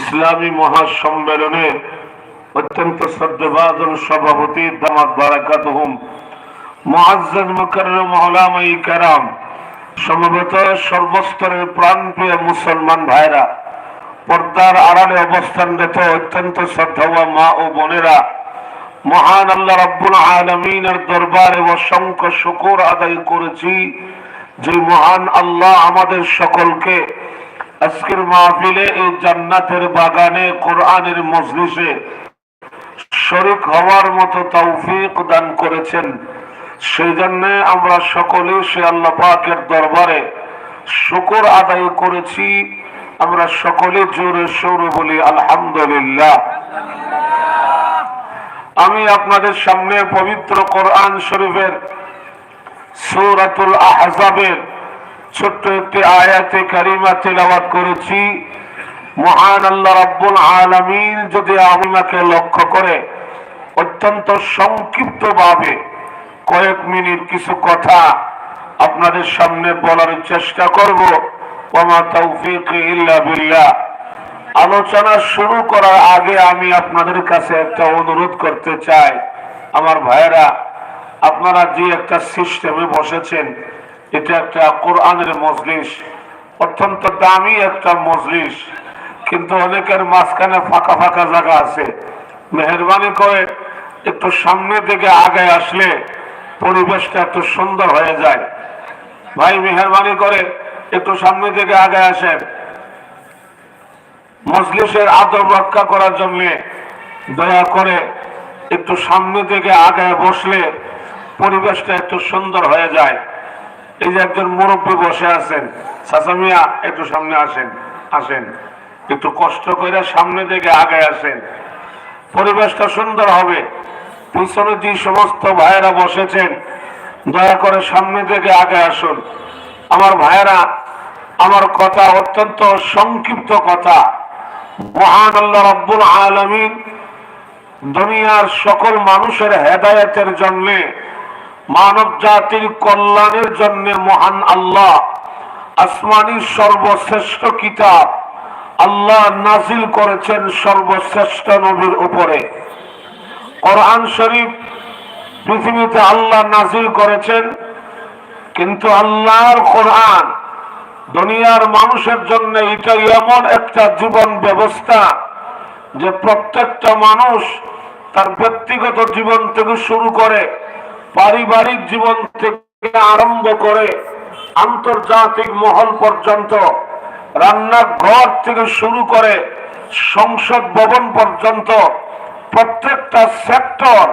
ইসলামী মহাসম্মেলনের অত্যন্ত শ্রদ্ধেভাজন সভাপতি দামাত বারাকাত হুম মহলামাই কারাম, সমবেত সর্বস্তরের প্রাণপ্রিয় মুসলমান ভাইরা, পর্দার আড়ালে অত্যন্ত মা ও বোনেরা, মহান আল্লাহ রাব্বুল আলামিনের দরবারে অসংখ্য শুকর আদায় করেছি যে মহান আল্লাহ আমাদের সকলকে আজকের মাহফিলে এই জান্নাতের বাগানে, কোরআনের মজলিসে শরিক হওয়ার মতো তৌফিক দান করেছেন। সেই জন্য আমরা সকলে সে আল্লাহ পাকের দরবারে শুকর আদায় করেছি। আমরা সকলে জোরে সৌর বলি, আলহামদুলিল্লাহ। আমি আপনাদের সামনে পবিত্র কোরআন শরীফের সূরাতুল আহজাবের ছোট্ট একটি আয়াতে কারিমা তেলাওয়াত করেছি। মহান আল্লাহ রাব্বুল আলামিন যদি আমাকে লক্ষ্য করে অত্যন্ত সংক্ষিপ্ত ভাবে কয়েক মিনিট কিছু কথা আপনাদের সামনে বলার চেষ্টা করব। আলোচনা শুরু করার আগে আমি আপনাদের কাছে একটা অনুরোধ করতে চাই। আমার ভাইয়েরা, আপনারা যে একটা সিস্টেমে বসেছেন এটা একটা কোরআনের মজলিস, অত্যন্ত দামি একটা মজলিস। কিন্তু অনেকের মাঝখানে ফাঁকা ফাঁকা জায়গা আছে। মেহরবানি করে একটু সামনে থেকে আগে আসলে পরিবেশটা একটু সুন্দর হয়ে যায়। ভাই, মেহরবানি করে একটু সামনে থেকে আগে আসেন। মজলিসের আদর রক্ষা করার জন্য দয়া করে একটু সামনে থেকে আগে বসলে পরিবেশটা একটু সুন্দর হয়ে যায়। এই যে একজন মুরব্বী বসে আছেন সাসামিয়া একটু সামনে আসেন আসেন। একটু কষ্ট করে সামনে থেকে আগে আসেন। পরিবেশটা সুন্দর হবে। পিছনে যে সমস্ত ভাইয়েরা বসেছেন, দয়া করে সামনে থেকে আগে আসুন। আমার ভাইয়েরা, আমার কথা অত্যন্ত সংক্ষিপ্ত কথা। মহান আল্লাহ রব্বুল আলমিন দুনিয়ার সকল মানুষের হেদায়তের জন্য মানব জাতির কল্যাণের জন্য মহান আল্লাহ, আসমানি সর্বশ্রেষ্ঠ কিতাব আল্লাহ নাজিল করেছেন সর্বশ্রেষ্ঠ নবীর উপরে। কোরআন শরীফ পৃথিবীতে আল্লাহ নাজিল করেছেন, কিন্তু আল্লাহর কোরআন দুনিয়ার মানুষের জন্য এটা এমন একটা জীবন ব্যবস্থা যে প্রত্যেকটা মানুষ তার ব্যক্তিগত জীবন থেকে শুরু করে পারিবারিক জীবন থেকে আরম্ভ করে আন্তর্জাতিক মহল পর্যন্ত, রান্নাঘর থেকে শুরু করে সংসদ ভবন পর্যন্ত প্রত্যেকটা সেক্টর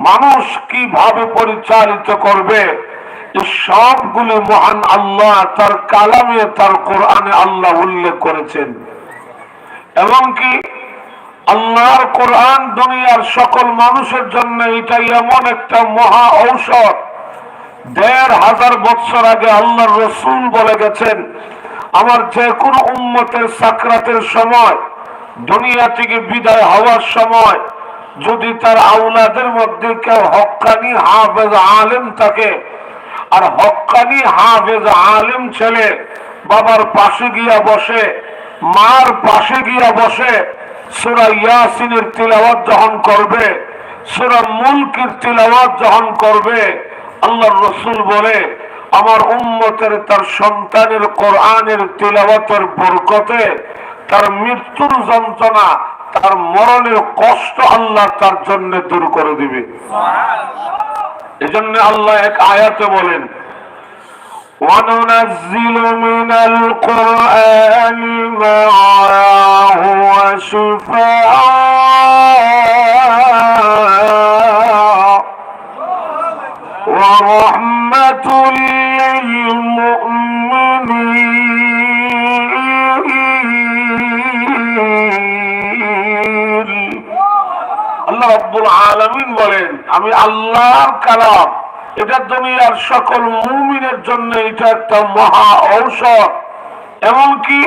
মানুষ কীভাবে পরিচালিত করবে সবগুলি মহান আল্লাহ তার কালামে, তার কোরআনে আল্লাহ উল্লেখ করেছেন। এবং কি আল্লাহর কোরআন দুনিয়ার সকল মানুষের জন্য এটা এমন একটা মহা ঔষধ। দেড় হাজার বছর আগে আল্লাহর রসুল বলে গেছেন, আমার যে কোনো উম্মতের সাকরাতের সময়, দুনিয়া থেকে বিদায় হওয়ার সময়, যদি তার আউলাদের মধ্যে কেউ হকানি হাফেজ আলেম থাকে, আর হকানি হাফেজ আলেম ছেলে বাবার পাশে গিয়া বসে, মার পাশে গিয়া বসে সুরা ইয়াসিনের তিলাওয়াত যখন করবে সুরা মুলকের তিলাওয়াত যখন করবে আল্লাহর রসুল বলে আমার উম্মতের তার সন্তানের কোরআনের তিলাওয়াতের বরকতে তার মৃত্যুর যন্ত্রণা তার মরণের কষ্ট আল্লাহ তার জন্য দূর করে দিবে। এজন্য আল্লাহ এক আয়াতে বলেন وننزل من القرآن ما هو شفاء ورحمة للمؤمنين আল্লাহ রব্বুল আলমিন বলেন আমি আল্লাহর কালাম এটা দুনিয়ার সকল মুমিনের জন্য এটা একটা মহা ঔষধ এমনকি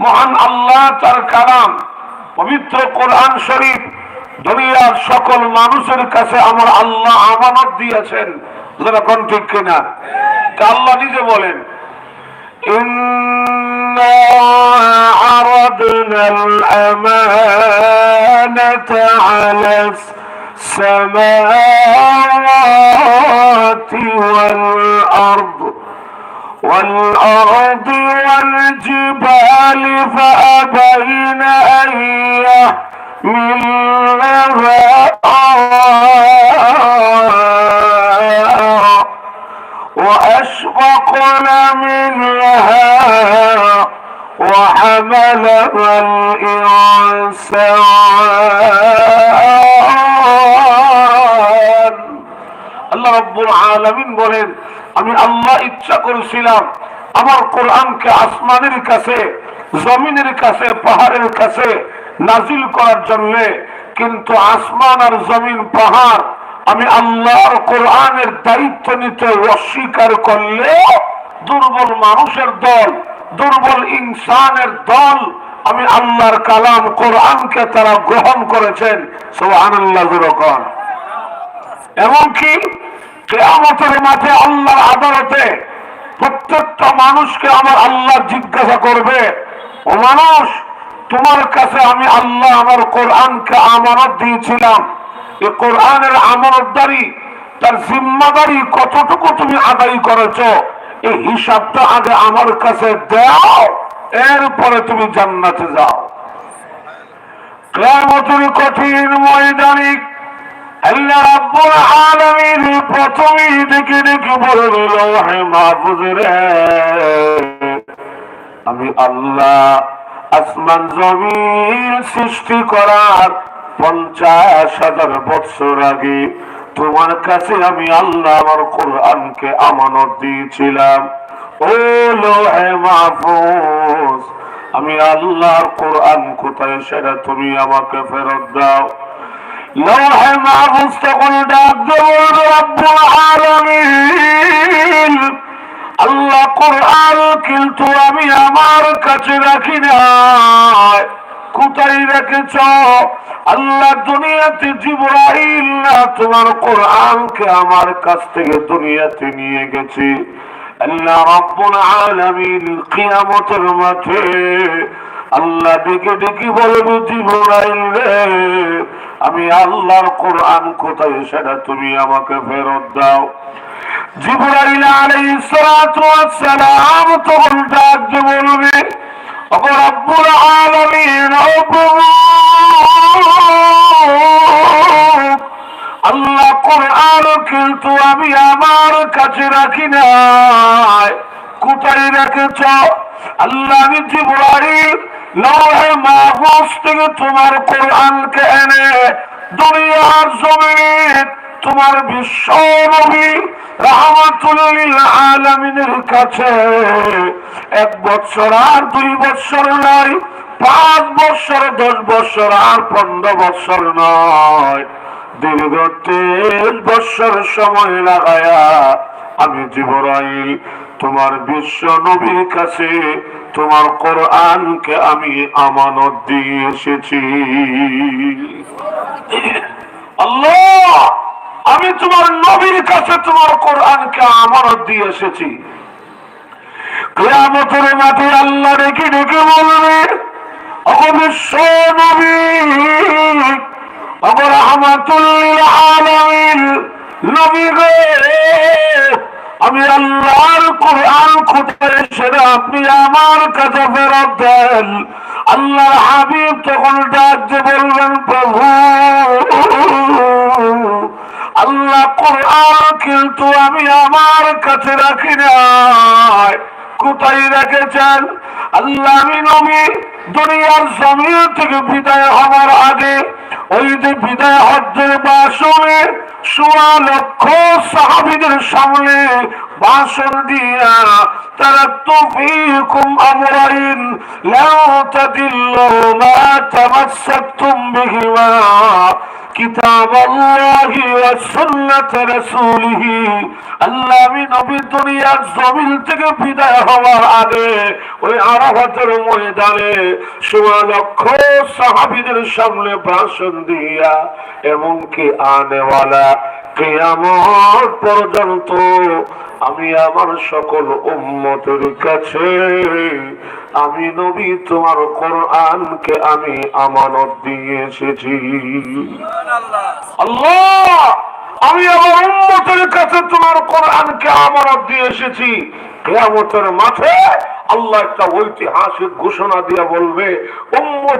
মহান আল্লাহ তার কালাম পবিত্র কোরআন শরীফ দুনিয়ার সকল মানুষের কাছে আমার আল্লাহ আমানত দিয়েছেন যেরকম ঠিক কিনা তা আল্লাহ নিজে বলেন إن إنا عرضنا الأمانة على السماوات والأرض والأرض والجبال فأبين أن يحملنها وأشفقن منها وحملها الإنسان আলামিন বলেন, আমি আল্লাহ ইচ্ছা করেছিলাম আমার কোরআনকে আসমানের কাছে, জমিনের কাছে, পাহাড়ের কাছে নাজিল করার জন্য। কিন্তু আসমান আর জমিন পাহাড় আমি আল্লাহর কোরআনের দায়িত্ব নিতে অস্বীকার করলে দুর্বল মানুষের দল, দুর্বল ইনসানের দল আমি আল্লাহর কালাম কোরআনকে তারা গ্রহণ করেছেন। সব যুরকন এমনকি কেয়ামতের মাঠে আল্লাহর আদালতে প্রত্যেকটা মানুষকে আমার আল্লাহ জিজ্ঞাসা করবে, ও মানুষ, তোমার কাছে আমি আল্লাহ আমার কোরআনকে আমানত দিয়েছিলাম। এই কোরআনের আমানতদারি, তার জিম্মাদারি কতটুকু তুমি আদায় করেছ এই হিসাবটা আগে আমার কাছে দাও, এরপরে তুমি জান্নাতে যাও। কেয়ামতের কঠিন ময়দানিক আল্লাহ হে রে, আমি আল্লাহ আসমান জমিন সৃষ্টি করার পঞ্চাশ হাজার বৎসর আগে তোমার কাছে আমি আল্লাহ আমার কোরআনকে আমানত দিয়েছিলাম। আমি আল্লাহর কোরআন কোথায় সেটা তুমি আমাকে ফেরত দাও। লৌহে ডাক আল্লাহ কোরআন কিন্তু আমি আমার কাছে রাখি কোথায় রেখেছ? আল্লাহ দুনিয়াতে জিব্রাইল না, তোমার কোরআনকে আমার কাছ থেকে দুনিয়াতে নিয়ে গেছি। আল্লাহ রাব্বুল আলামিন কিয়ামতের মাঠে আল্লাহ ডেকে ডেকে বলবে, জিব্রাইল রে আমি আল্লাহর কোরআন কোথায় সেটা তুমি আমাকে ফেরত দাও। জিব্রাইল আলাইহিস সালাতু ওয়াস সালাম তখন ডাক বলবে রব্বুল আলামিন আল্লাহ কোরআন কিন্তু আমি আমার কাছে রাখি নাই। কোথায় রেখেছ? আল্লাহ আমি জিব্রাইল লৌহে মাহফুজ থেকে তোমার কোরআনকে এনে দুনিয়ার জমিনে, তোমার বিশ্ব নবী রাহমাতুল আলামিনের কাছে এক বছর আর দুই বছর নয় পাঁচ বছর, দশ বছর আর পনেরো বছর নয় দীর্ঘ তেইশ বছর সময় লাগায়া আমি জিবরাইল তোমার বিশ্ব নবীর কাছে তোমার কোরআনকে আমি আমানত দিয়ে এসেছি। আল্লাহ, আমি তোমার নবীর কাছে তোমার কোরআনকে আমানত দিয়ে এসেছি। কেয়ামতের মাঠে আল্লাহ রেখে রেখে বলবে অবিশ্ব নবী অগর রহমাতুল্লিল আলামিন, নবী গো আমি আল্লাহর কোরআন খুঁটে সেরে আপনি আমার কাছে ফেরত দেন। আল্লাহর হাবিব তখন ডাক যে বলবেন প্রভু, আল্লাহ কোরআন কিন্তু আমি আমার কাছে রাখি নাই। কোথায় রেখেছেন? আল্লাহ দুনিয়ার জমিন থেকে বিদায় হওয়ার আগে ওই যে বিদায় হজ্জের বাসনে সোয়া লক্ষ সাহাবিদের সামনে ভাষণ দিয়া তারা তুফিকুম আল্লাহি নবী, দুনিয়ার জমিন থেকে বিদায় হওয়ার আগে ওই আরাফাতের ময়দানে সোয়া লক্ষ সাহাবীদের সামনে ভাষণ দিয়া এমনকি আনেওয়ালা কেয়ামত পর্যন্ত আমি আমার সকল উম্মতের কাছে, আমি নবী তোমার কোরআনকে আমি আমানত দিয়ে এসেছি। আল্লাহ! আমি আমার উম্মতের কাছে তোমার কোরআনকে আমানত দিয়ে এসেছি। কেয়ামতের মাঠে আল্লাহ একটা ঐতিহাসিক ঘোষণা দিয়ে বলবে উম্মত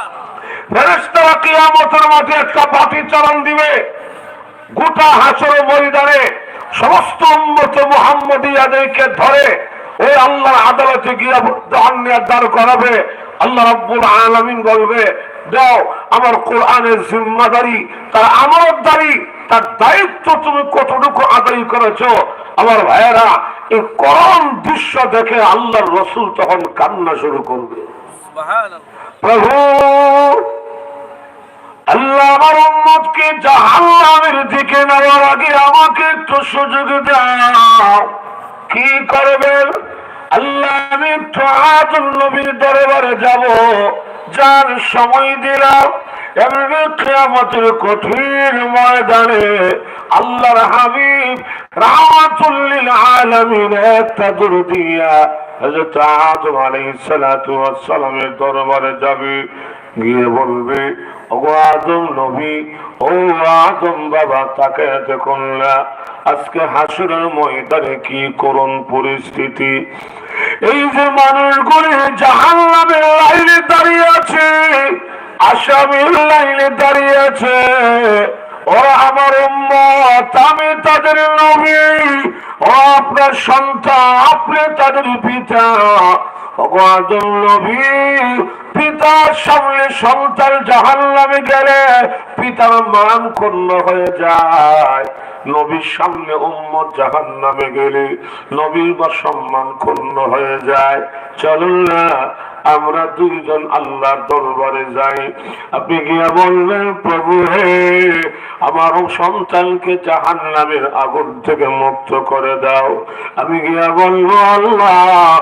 ফেরেশতারা কিয়ামতের মাঠে একটা বাতি চালান দিবে। গোটা হাসর ময়দানে সমস্ত উম্মত মুহাম্মদিয়াদেরকে ধরে ওই আল্লাহর আদালতে গিয়ে জাহান্নামের দ্বার করাবে। আল্লাহ রাব্বুল আলামিন বলবে দাও আমার কোরআনের জিম্মাদারি তার আমানতদারি তার দায়িত্ব তুমি কতটুকু আদায় করেছ? আমার ভাইয়েরা এই করম দৃশ্য দেখে আল্লাহর রসুল তখন কান্না শুরু করবে। প্রভু আল্লাহ আমার উম্মতকে জাহান্নামের দিকে নেওয়ার আগে আমাকে একটু সুযোগ দাও। কি করবেন? আল্লাহ, আমি একটু নবীর দরবারে যাব। যার সময় দিলাম। এমনি কিয়ামতের কঠিন ময়দানে আল্লাহর হাবিব রাহমাতুল্লিল আলামিন একটা দূর দিয়া হযরত আদম আলাইহিস সালাতু ওয়াস সালামের দরবারে যাবে। গিয়ে বলবে ও ও আজকে হাসুরের ময়দানে কি করুন পরিস্থিতি। এই যে মানুষগুলি জাহান নামের লাইনে দাঁড়িয়ে আছে, আসামির লাইনে দাঁড়িয়ে আছে, ওরা আমার আমি তাদের নবী, ও আপনার সন্তান, আপনি তাদের পিতা। আদম নবী পিতার সামনে সন্তান জাহান নামে গেলে পিতার মান ক্ষুণ্ণ হয়ে যায়। নবীর সামনে উম্মত জাহান নামে গেলে নবীর বা সম্মান ক্ষুণ্ণ হয়ে যায়। চলুন না, আমরা দুইজন আল্লাহর দরবারে যাই। আপনি গিয়া বললেন প্রভু হে, আমার সন্তানকে জাহান নামের আগুন থেকে মুক্ত করে দাও। আমি গিয়া বলব, আল্লাহ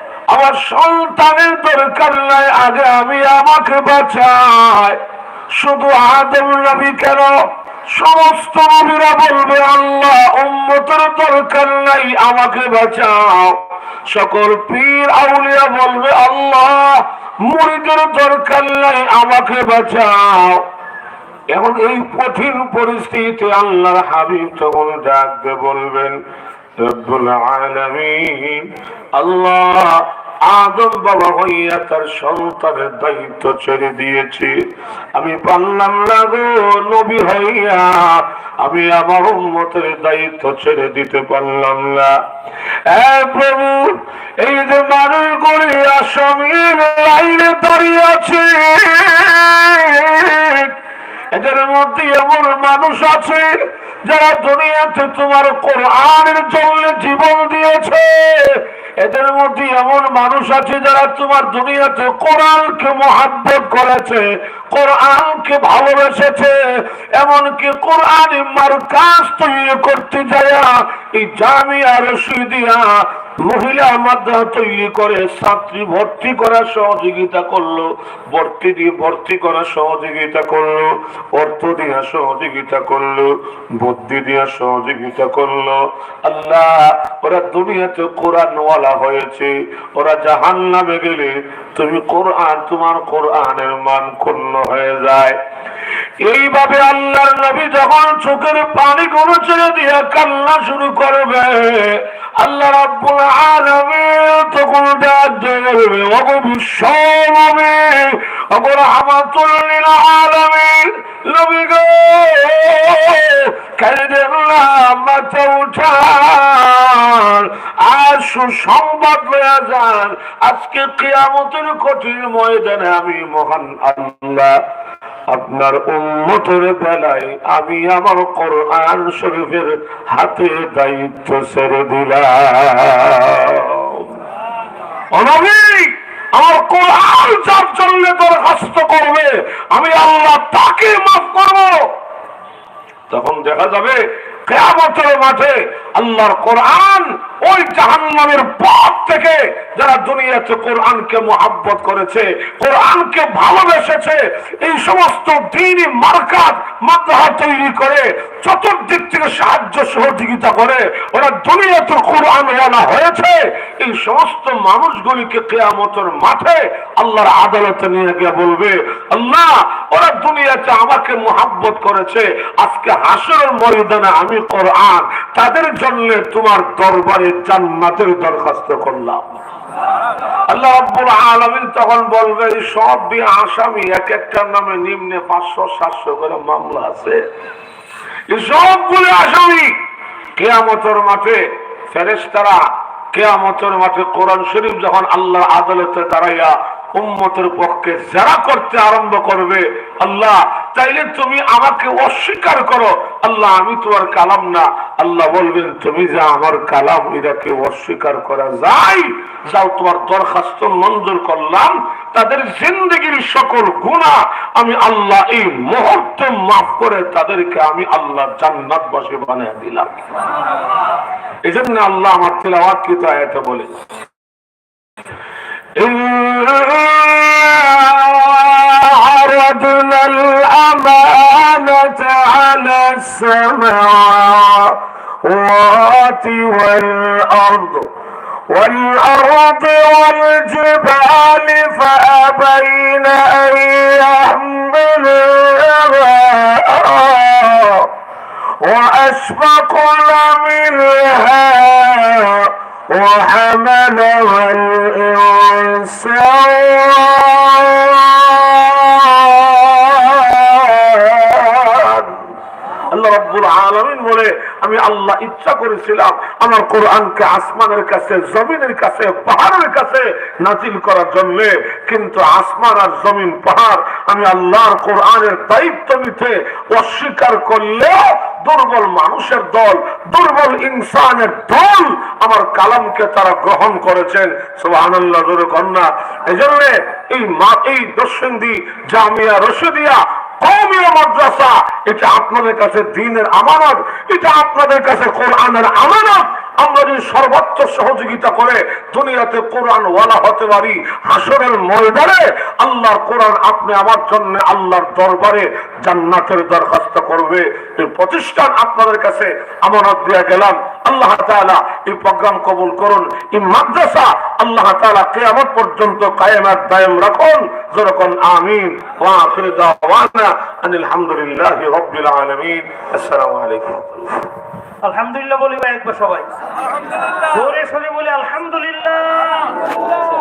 আমার সন্তানের দরকার নাই, আগে আমি আমাকে বাঁচাই। শুধু আদম নবী কেন? সমস্ত নবীরা বলবে, আল্লাহ, উম্মতের দরকার নাই, আমাকে বাঁচাও। সকল পীর, আউলিয়া বলবে, আল্লাহ, মুড়িদের দরকার নাই, আমাকে বাঁচাও। এখন এই কঠিন পরিস্থিতিতে আল্লাহর হাবিব তখন ডাকবে, বলবেন আল্লাহ আদম বাবা হইয়া তার সন্তানের দায়িত্ব ছেড়ে দিয়েছি। আমি পারলাম না গো নবী হইয়া। আমি আমার উন্মতের দায়িত্ব ছেড়ে দিতে পারলাম না। প্রভু, এই যে মানুষ করে আসামির লাইনে দাঁড়িয়ে আছে। এদের মধ্যে এমন মানুষ আছে যারা দুনিয়াতে তোমার কোরআনের জন্য জীবন দিয়েছে। এদের মধ্যে এমন মানুষ আছে যারা তোমার দুনিয়াতে কোরআনকে মহাব্বত করেছে, কোরআনকে ভালোবেসেছে। এমনকি কোরআন মার কাজ তৈরি করতে যায় এই জামিয়া রশিদিয়া মহিলা মাদ্রাসা তৈরি করে, ছাত্রী ভর্তি করার সহযোগিতা করল, ভর্তি দিয়ে ভর্তি করার সহযোগিতা করল, অর্থ দিয়া সহযোগিতা করল, বুদ্ধি দিয়া সহযোগিতা করল। আল্লাহ, ওরা দুনিয়াতে কোরআন ওয়ালা হয়েছে, ওরা জাহান নামে গেলে তুমি কোরআন, তোমার কোরআনের মান ক্ষুণ্ণ হয়ে যায়। এইভাবে আল্লাহর নবী যখন চোখের পানি গুলো ছেড়ে দিয়ে কান্না শুরু করবে আল্লাহ রাব্বুল আলামিন তখন রাহমাতুল লিল আলামিন, নবী গো আর সুসংবাদ লয়া যান, আজকে কিয়ামতের কঠিন ময়দানে আমি মহান আল্লাহ। আপনার উন্মতের বেলায় আমি আমার কোরআন শরীফের হাতে দায়িত্ব ছেড়ে দিলাম। আমার কোরআন যার জন্য দরখাস্ত করবে, আমি আল্লাহ তাকে মাফ করব। তখন দেখা যাবে কেয়ামতের মাঠে আল্লাহর কোরআন ওই জাহান্নামের পথ থেকে যারা দুনিয়াতে কোরআনকে মোহাব্বত করেছে, কোরআনকে ভালোবেসেছে, এই সমস্ত দিনই মার্কাত মাদ্রাহা তৈরি করে, চতুর্দিক থেকে সাহায্য সহযোগিতা করে, ওরা দুনিয়াতে কোরআন ওয়ালা হয়েছে। এই সমস্ত মানুষগুলিকে কেয়ামতের মাঠে আল্লাহর আদালতে নিয়ে গিয়ে বলবে, আল্লাহ, ওরা দুনিয়াতে আমাকে মোহাব্বত করেছে। আজকে হাসরের ময়দানে আমি কোরআন, তাদের জন্য তোমার দরবারে জান্নাতের দরখাস্ত করলাম। আল্লাহ মাঠে কোরআন শরীফ যখন আল্লাহর আদালতে দাঁড়াইয়া উম্মতের পক্ষে যারা করতে আরম্ভ করবে, আল্লাহ তাইলে তুমি আমাকে অস্বীকার করো। আল্লাহ, আমি তোমার কালাম না। আল্লাহ বলবেন, তুমি যা আমার কালাম, এটাকে অস্বীকার করা যায়। যাও, তোমার দরখাস্ত মঞ্জুর করলাম। তাদের জিন্দগির সকল গুণা আমি আল্লাহ এই মুহূর্তে মাফ করে তাদেরকে আমি আল্লাহ জান্নাত বসে বানিয়ে দিলাম। এই জন্য আল্লাহ আমার তেলাওয়াত কিন্তু আয়াতে বলে। السماوات والأرض والأرض والجبال فأبين أن يحملنها وأشفقن منها وحملها الإنسان. রব্বুল আলমিন বলে, আমি আল্লাহ ইচ্ছা করেছিলাম আমার কোরআনকে আসমানের কাছে, জমিনের কাছে, পাহাড়ের কাছে নাজিল করার জন্য। কিন্তু আসমান আর জমিন পাহাড়, আমি আল্লাহর কোরআনের দায়িত্ব নিতে অস্বীকার করলেও দুর্বল মানুষের দল, দুর্বল ইনসানের দল আমার কালামকে তারা গ্রহণ করেছেন। সুবহানাল্লাহ, জোরে কন্যা। এই জন্য এই মা, এই দর্শন্দি জামিয়া রশিদিয়া এটা আপনাদের কাছে দিনের আমানত, এটা আপনাদের কাছে কোরআনের আমানত। আমরা যদি সর্বোচ্চ সহযোগিতা করে দুনিয়াতে হতে পারি হাসরের আল্লাহর কোরআন আপনি আমার জন্য আল্লাহর দরবারে জান্নাতের দরখাস্ত করবে। এই প্রতিষ্ঠান আপনাদের কাছে আমানত দিয়ে গেলাম। আল্লাহ তাআলা এই প্রোগ্রাম কবুল করুন। এই মাদ্রাসা আল্লাহ তাআলা কিয়ামত পর্যন্ত কায়েমাত দায়েম রাখুন। যেরকম আমিন। ওয়া আখির দাওয়ানা আনিল হামদুলিল্লাহি রাব্বিল আলামিন। আসসালামু আলাইকুম। আলহামদুলিল্লাহ বলি ভাই একবার সবাই। জোরে সরে বলি আলহামদুলিল্লাহ।